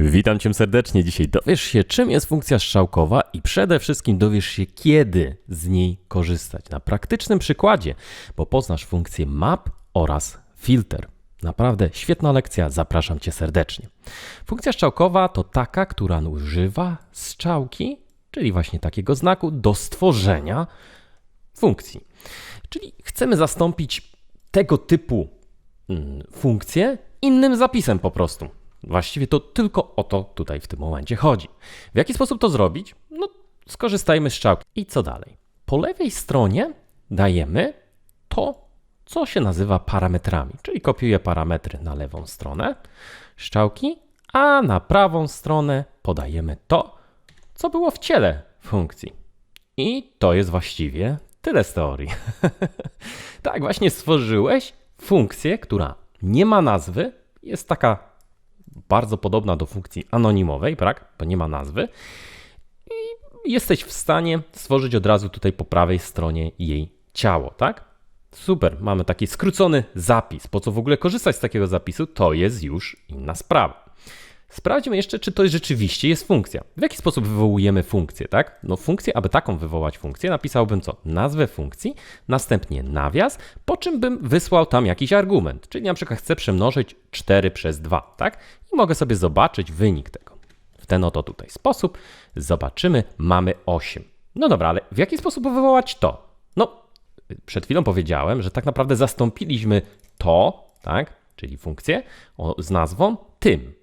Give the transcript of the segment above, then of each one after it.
Witam Cię serdecznie. Dzisiaj dowiesz się, czym jest funkcja strzałkowa i przede wszystkim dowiesz się, kiedy z niej korzystać. Na praktycznym przykładzie, bo poznasz funkcję map oraz filter. Naprawdę świetna lekcja, zapraszam Cię serdecznie. Funkcja strzałkowa to taka, która używa strzałki, czyli właśnie takiego znaku, do stworzenia funkcji. Czyli chcemy zastąpić tego typu mm, funkcję innym zapisem po prostu. Właściwie to tylko o to tutaj w tym momencie chodzi. W jaki sposób to zrobić? No, skorzystajmy z strzałki. I co dalej? Po lewej stronie dajemy to, co się nazywa parametrami, czyli kopiuję parametry na lewą stronę strzałki, a na prawą stronę podajemy to, co było w ciele funkcji. I to jest właściwie tyle z teorii. tak, właśnie stworzyłeś funkcję, która nie ma nazwy, jest taka bardzo podobna do funkcji anonimowej, tak? Bo nie ma nazwy. I jesteś w stanie stworzyć od razu tutaj po prawej stronie jej ciało, tak? Super, mamy taki skrócony zapis. Po co w ogóle korzystać z takiego zapisu, to jest już inna sprawa. Sprawdźmy jeszcze, czy to rzeczywiście jest funkcja. W jaki sposób wywołujemy funkcję, tak? No funkcję, aby taką wywołać funkcję, napisałbym co? Nazwę funkcji, następnie nawias, po czym bym wysłał tam jakiś argument. Czyli na przykład chcę przemnożyć 4 przez 2, tak? I mogę sobie zobaczyć wynik tego. W ten oto tutaj sposób zobaczymy, mamy 8. No dobra, ale w jaki sposób wywołać to? No, przed chwilą powiedziałem, że tak naprawdę zastąpiliśmy to, tak? Czyli funkcję o, z nazwą tym.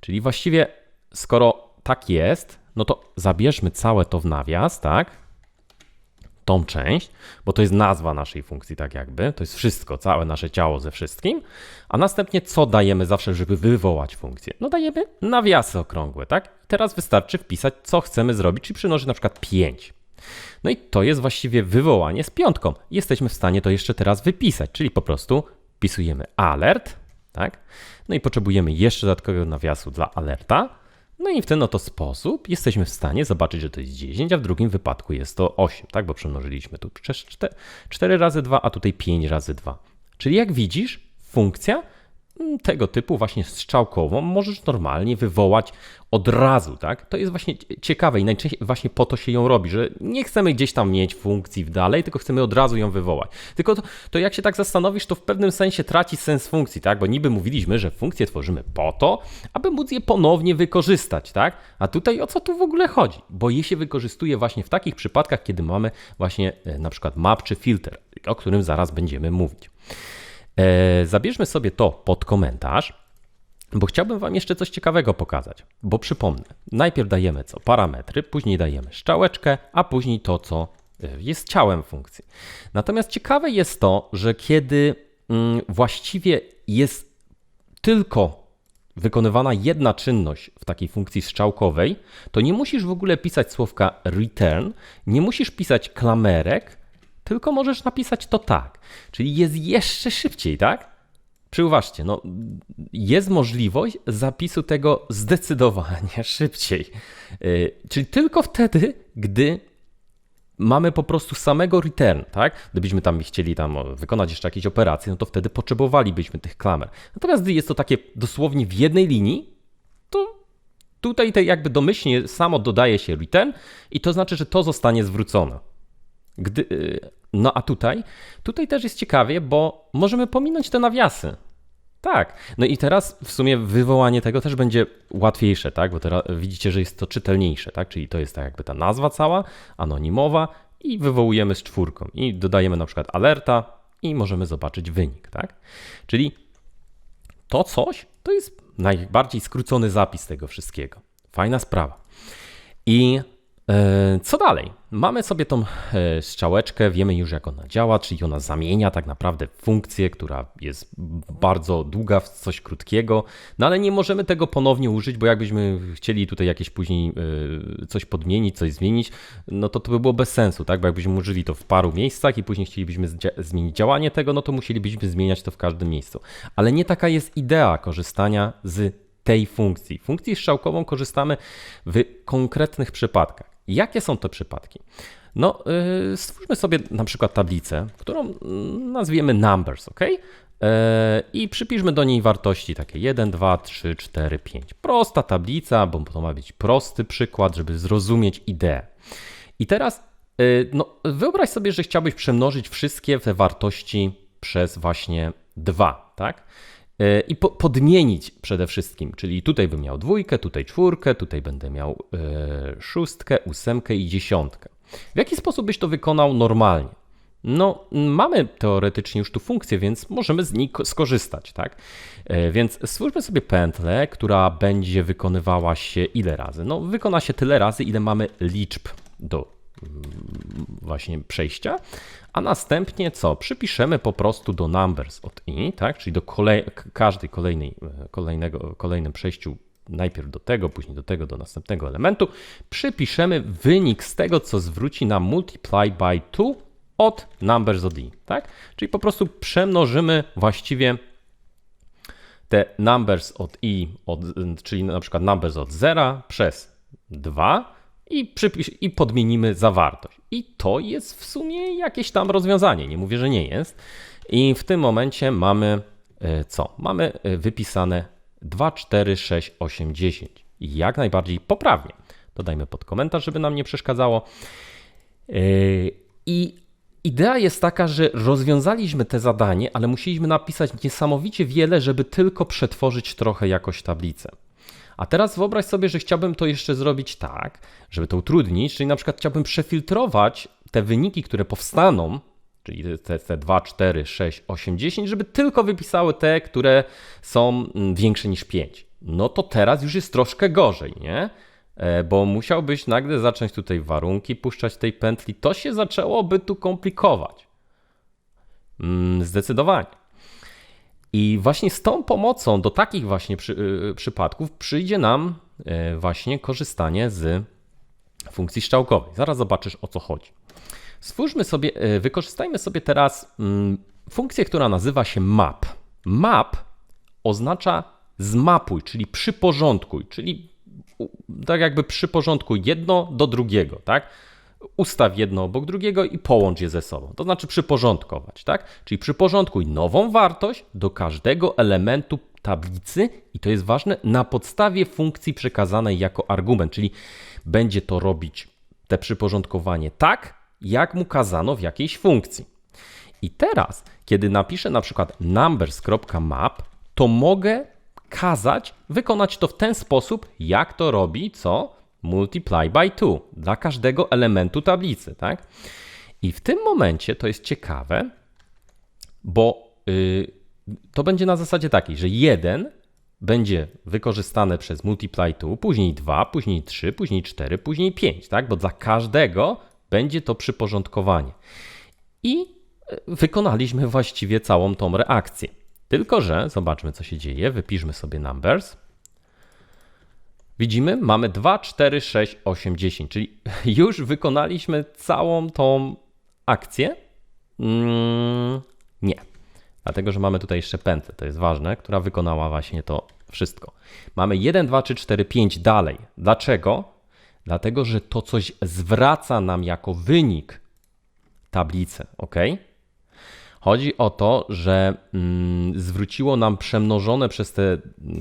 Czyli właściwie, skoro tak jest, no to zabierzmy całe to w nawias, tak? Tą część, bo to jest nazwa naszej funkcji, tak jakby. To jest wszystko, całe nasze ciało ze wszystkim. A następnie co dajemy zawsze, żeby wywołać funkcję? No dajemy nawiasy okrągłe, tak? Teraz wystarczy wpisać, co chcemy zrobić, czyli przynosić na przykład 5. No i to jest właściwie wywołanie z piątką. Jesteśmy w stanie to jeszcze teraz wypisać, czyli po prostu wpisujemy alert, tak? No i potrzebujemy jeszcze dodatkowego nawiasu dla alerta. No i w ten oto sposób jesteśmy w stanie zobaczyć, że to jest 10, a w drugim wypadku jest to 8, tak? Bo przemnożyliśmy tu przez 4, 4 razy 2, a tutaj 5 razy 2. Czyli jak widzisz, funkcja tego typu właśnie strzałkową możesz normalnie wywołać od razu, tak? To jest właśnie ciekawe i najczęściej właśnie po to się ją robi, że nie chcemy gdzieś tam mieć funkcji w dalej, tylko chcemy od razu ją wywołać. Tylko to, to jak się tak zastanowisz, to w pewnym sensie traci sens funkcji, tak? Bo niby mówiliśmy, że funkcje tworzymy po to, aby móc je ponownie wykorzystać, tak? A tutaj o co tu w ogóle chodzi? Bo je się wykorzystuje właśnie w takich przypadkach, kiedy mamy właśnie e, na przykład map czy filter, o którym zaraz będziemy mówić. E, zabierzmy sobie to pod komentarz, bo chciałbym Wam jeszcze coś ciekawego pokazać. Bo przypomnę, najpierw dajemy co? Parametry, później dajemy szczałeczkę, a później to, co e, jest ciałem funkcji. Natomiast ciekawe jest to, że kiedy mm, właściwie jest tylko wykonywana jedna czynność w takiej funkcji strzałkowej, to nie musisz w ogóle pisać słówka return, nie musisz pisać klamerek, tylko możesz napisać to tak. Czyli jest jeszcze szybciej, tak? Przyuważcie, no, jest możliwość zapisu tego zdecydowanie szybciej. Yy, czyli tylko wtedy, gdy mamy po prostu samego return, tak? Gdybyśmy tam chcieli tam wykonać jeszcze jakieś operacje, no to wtedy potrzebowalibyśmy tych klamer. Natomiast gdy jest to takie dosłownie w jednej linii, to tutaj te jakby domyślnie samo dodaje się return i to znaczy, że to zostanie zwrócone. Gdy, y, no a tutaj, tutaj też jest ciekawie, bo możemy pominąć te nawiasy. Tak. No i teraz w sumie wywołanie tego też będzie łatwiejsze, tak? Bo teraz widzicie, że jest to czytelniejsze, tak? Czyli to jest tak jakby ta nazwa cała, anonimowa i wywołujemy z czwórką i dodajemy na przykład alerta i możemy zobaczyć wynik, tak? Czyli to coś to jest najbardziej skrócony zapis tego wszystkiego. Fajna sprawa. I co dalej? Mamy sobie tą e, strzałeczkę, wiemy już jak ona działa, czyli ona zamienia tak naprawdę funkcję, która jest bardzo długa w coś krótkiego, no ale nie możemy tego ponownie użyć, bo jakbyśmy chcieli tutaj jakieś później e, coś podmienić, coś zmienić, no to to by było bez sensu, tak? Bo jakbyśmy użyli to w paru miejscach i później chcielibyśmy zmienić działanie tego, no to musielibyśmy zmieniać to w każdym miejscu. Ale nie taka jest idea korzystania z tej funkcji. Funkcji strzałkową korzystamy w konkretnych przypadkach. Jakie są te przypadki? No, yy, stwórzmy sobie na przykład tablicę, którą nazwiemy numbers, ok? e, i przypiszmy do niej wartości takie 1, 2, 3, 4, 5. Prosta tablica, bo to ma być prosty przykład, żeby zrozumieć ideę. I teraz e, no, wyobraź sobie, że chciałbyś przemnożyć wszystkie te wartości przez właśnie 2, tak? E, I po, podmienić przede wszystkim, czyli tutaj bym miał dwójkę, tutaj czwórkę, tutaj będę miał e, szóstkę, ósemkę i dziesiątkę. W jaki sposób byś to wykonał normalnie? No, mamy teoretycznie już tu funkcję, więc możemy z niej skorzystać, tak? E, więc stwórzmy sobie pętlę, która będzie wykonywała się ile razy? No, wykona się tyle razy, ile mamy liczb do właśnie przejścia, a następnie co? Przypiszemy po prostu do numbers od i, tak? Czyli do kolej, każdej kolejnej, e, kolejnego, kolejnym przejściu najpierw do tego, później do tego, do następnego elementu, przypiszemy wynik z tego, co zwróci nam multiply by 2 od numbers od i, tak? Czyli po prostu przemnożymy właściwie te numbers od i, od, czyli na przykład numbers od 0 przez 2 i, przypisz, i podmienimy zawartość. I to jest w sumie jakieś tam rozwiązanie, nie mówię, że nie jest. I w tym momencie mamy e, co? Mamy e, wypisane 2, 4, 6, 8, 10. I jak najbardziej poprawnie. Dodajmy pod komentarz, żeby nam nie przeszkadzało. E, I idea jest taka, że rozwiązaliśmy te zadanie, ale musieliśmy napisać niesamowicie wiele, żeby tylko przetworzyć trochę jakoś tablicę. A teraz wyobraź sobie, że chciałbym to jeszcze zrobić tak, żeby to utrudnić, czyli na przykład chciałbym przefiltrować te wyniki, które powstaną, czyli te, te 2, 4, 6, 8, 10, żeby tylko wypisały te, które są mm, większe niż 5. No to teraz już jest troszkę gorzej, nie? E, bo musiałbyś nagle zacząć tutaj warunki puszczać tej pętli. To się zaczęłoby tu komplikować. Mm, zdecydowanie. I właśnie z tą pomocą do takich właśnie przy, y, przypadków przyjdzie nam y, właśnie korzystanie z funkcji strzałkowej. Zaraz zobaczysz o co chodzi. Stwórzmy sobie, y, wykorzystajmy sobie teraz mm, funkcję, która nazywa się map. Map oznacza zmapuj, czyli przyporządkuj, czyli tak jakby przyporządkuj jedno do drugiego, tak? Ustaw jedno obok drugiego i połącz je ze sobą. To znaczy przyporządkować, tak? Czyli przyporządkuj nową wartość do każdego elementu tablicy i to jest ważne na podstawie funkcji przekazanej jako argument, czyli będzie to robić te przyporządkowanie tak, jak mu kazano w jakiejś funkcji. I teraz, kiedy napiszę na przykład numbers.map, to mogę kazać wykonać to w ten sposób, jak to robi co? Multiply by 2 dla każdego elementu tablicy, tak? I w tym momencie to jest ciekawe, bo yy, to będzie na zasadzie takiej, że 1 będzie wykorzystane przez multiply 2, później 2, później 3, później 4, później 5, tak? Bo dla każdego będzie to przyporządkowanie. I y, wykonaliśmy właściwie całą tą reakcję. Tylko, że zobaczmy, co się dzieje. Wypiszmy sobie numbers. Widzimy, mamy 2, 4, 6, 8, 10, czyli już wykonaliśmy całą tą akcję. Mm, nie, dlatego że mamy tutaj jeszcze pętlę, to jest ważne, która wykonała właśnie to wszystko. Mamy 1, 2, 3, 4, 5 dalej. Dlaczego? Dlatego, że to coś zwraca nam jako wynik tablicę, ok? Chodzi o to, że mm, zwróciło nam przemnożone przez te,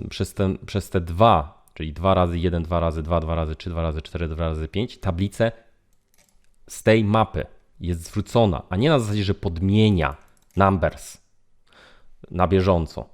przez, te, przez te dwa czyli 2 razy 1, 2 razy 2, 2 razy 3, 2 razy 4, 2 razy 5, tablicę z tej mapy jest zwrócona, a nie na zasadzie, że podmienia numbers na bieżąco.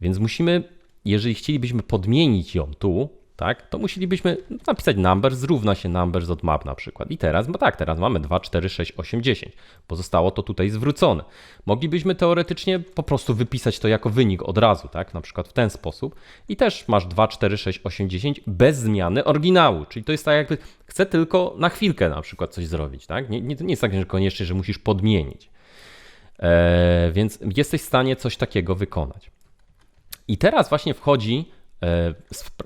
Więc musimy, jeżeli chcielibyśmy podmienić ją tu, tak, to musielibyśmy napisać number zrówna się numbers od map na przykład. I teraz, no tak, teraz mamy 2, 4, 6, 8, 10. Pozostało to tutaj zwrócone. Moglibyśmy teoretycznie po prostu wypisać to jako wynik od razu, tak, na przykład w ten sposób. I też masz 2, 4, 6, 8, 10 bez zmiany oryginału. Czyli to jest tak jakby, chcę tylko na chwilkę na przykład coś zrobić, tak. Nie, nie, nie jest tak, że koniecznie, że musisz podmienić. Eee, więc jesteś w stanie coś takiego wykonać. I teraz właśnie wchodzi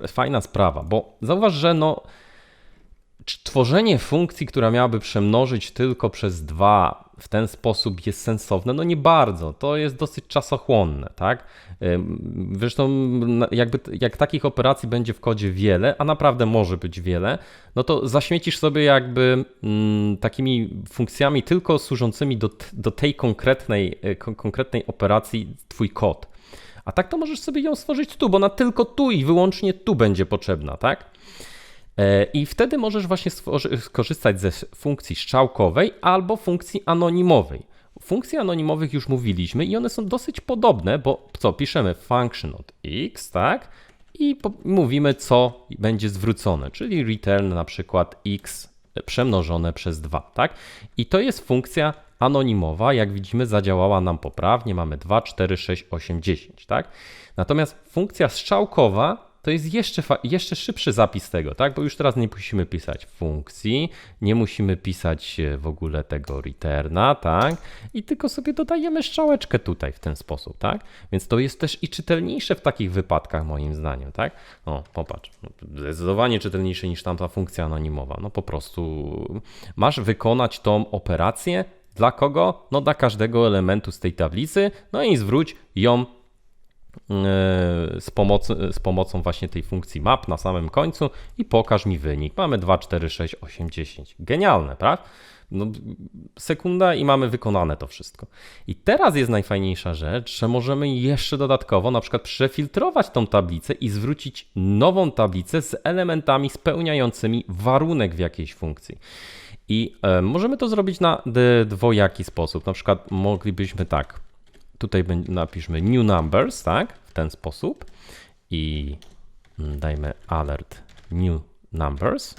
fajna sprawa, bo zauważ, że no, tworzenie funkcji, która miałaby przemnożyć tylko przez 2 w ten sposób jest sensowne? No nie bardzo. To jest dosyć czasochłonne, tak? Ym, Zresztą jakby, jak takich operacji będzie w kodzie wiele, a naprawdę może być wiele, no to zaśmiecisz sobie jakby mm, takimi funkcjami tylko służącymi do, do tej konkretnej, kon- konkretnej operacji twój kod. A tak to możesz sobie ją stworzyć tu, bo ona tylko tu i wyłącznie tu będzie potrzebna, tak? E, I wtedy możesz właśnie skorzystać ze funkcji strzałkowej albo funkcji anonimowej. Funkcji anonimowych już mówiliśmy i one są dosyć podobne, bo co, piszemy function od x, tak? I mówimy, co będzie zwrócone, czyli return na przykład x przemnożone przez 2, tak? I to jest funkcja anonimowa, jak widzimy zadziałała nam poprawnie, mamy 2, 4, 6, 8, 10, tak? Natomiast funkcja strzałkowa to jest jeszcze, jeszcze szybszy zapis tego, tak? Bo już teraz nie musimy pisać funkcji, nie musimy pisać e, w ogóle tego returna, tak? I tylko sobie dodajemy strzałeczkę tutaj w ten sposób, tak? Więc to jest też i czytelniejsze w takich wypadkach moim zdaniem, tak? O, popatrz, no, zdecydowanie czytelniejsze niż tamta funkcja anonimowa. No po prostu masz wykonać tą operację dla kogo? No dla każdego elementu z tej tablicy, no i zwróć ją z, pomocy, z pomocą właśnie tej funkcji map na samym końcu i pokaż mi wynik. Mamy 2, 4, 6, 8, 10. Genialne, prawda? No, sekunda i mamy wykonane to wszystko. I teraz jest najfajniejsza rzecz, że możemy jeszcze dodatkowo na przykład przefiltrować tą tablicę i zwrócić nową tablicę z elementami spełniającymi warunek w jakiejś funkcji. I e, możemy to zrobić na dwojaki sposób. Na przykład moglibyśmy tak, tutaj napiszmy new numbers, tak, w ten sposób i mm, dajmy alert new numbers.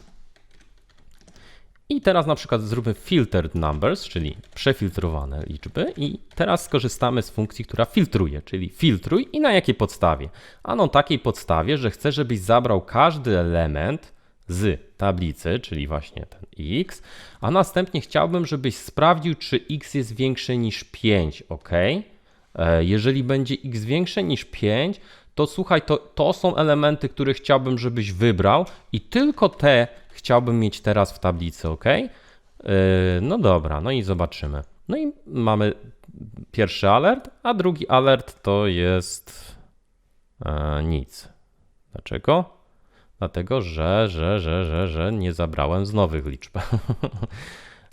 I teraz na przykład zróbmy filtered numbers, czyli przefiltrowane liczby i teraz skorzystamy z funkcji, która filtruje, czyli filtruj i na jakiej podstawie? Ano takiej podstawie, że chcę, żebyś zabrał każdy element z tablicy, czyli właśnie ten x, a następnie chciałbym, żebyś sprawdził, czy x jest większe niż 5, ok? E, Jeżeli będzie x większe niż 5, to słuchaj, to, to są elementy, które chciałbym, żebyś wybrał i tylko te chciałbym mieć teraz w tablicy, ok? E, No dobra, no i zobaczymy. No i mamy pierwszy alert, a drugi alert to jest e, nic. Dlaczego? Dlatego, że, że, że, że, że nie zabrałem z nowych liczb.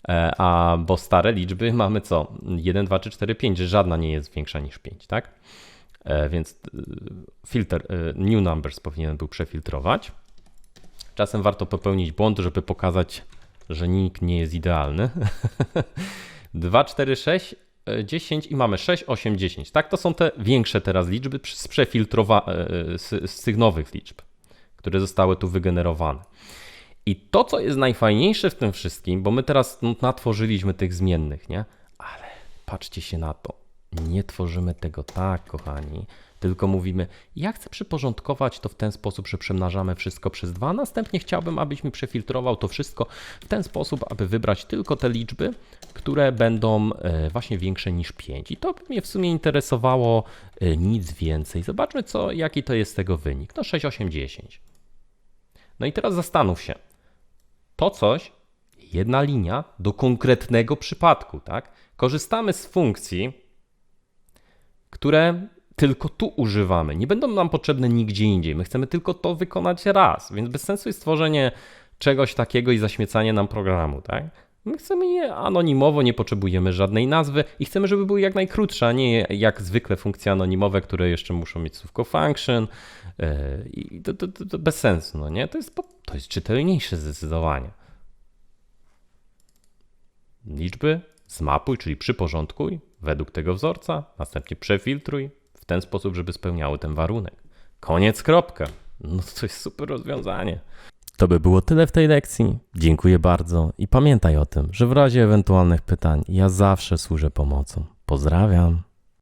E, A bo stare liczby mamy co? 1, 2, 3, 4, 5, że żadna nie jest większa niż 5, tak? E, Więc y, filter y, new numbers powinien był przefiltrować. Czasem warto popełnić błąd, żeby pokazać, że nikt nie jest idealny. 2, 4, 6, e, 10 i mamy 6, 8, 10. Tak, to są te większe teraz liczby z, e, z, z tych nowych liczb, które zostały tu wygenerowane. I to, co jest najfajniejsze w tym wszystkim, bo my teraz no, natworzyliśmy tych zmiennych, nie? Ale patrzcie się na to. Nie tworzymy tego tak, kochani, tylko mówimy, ja chcę przyporządkować to w ten sposób, że przemnażamy wszystko przez dwa. Następnie chciałbym, abyś mi przefiltrował to wszystko w ten sposób, aby wybrać tylko te liczby, które będą e, właśnie większe niż 5. I to by mnie w sumie interesowało e, nic więcej. Zobaczmy, co, jaki to jest tego wynik. No 6, 8, 10. No i teraz zastanów się. To coś, jedna linia do konkretnego przypadku, tak? Korzystamy z funkcji, które tylko tu używamy. Nie będą nam potrzebne nigdzie indziej. My chcemy tylko to wykonać raz, więc bez sensu jest tworzenie czegoś takiego i zaśmiecanie nam programu, tak? My chcemy je anonimowo, nie potrzebujemy żadnej nazwy i chcemy, żeby były jak najkrótsze, a nie jak zwykle funkcje anonimowe, które jeszcze muszą mieć słówko function i to, to, to, to bez sensu, no nie? To jest, to jest czytelniejsze zdecydowanie. Liczby zmapuj, czyli przyporządkuj według tego wzorca, następnie przefiltruj w ten sposób, żeby spełniały ten warunek. Koniec, kropka. No to jest super rozwiązanie. To by było tyle w tej lekcji. Dziękuję bardzo i pamiętaj o tym, że w razie ewentualnych pytań ja zawsze służę pomocą. Pozdrawiam.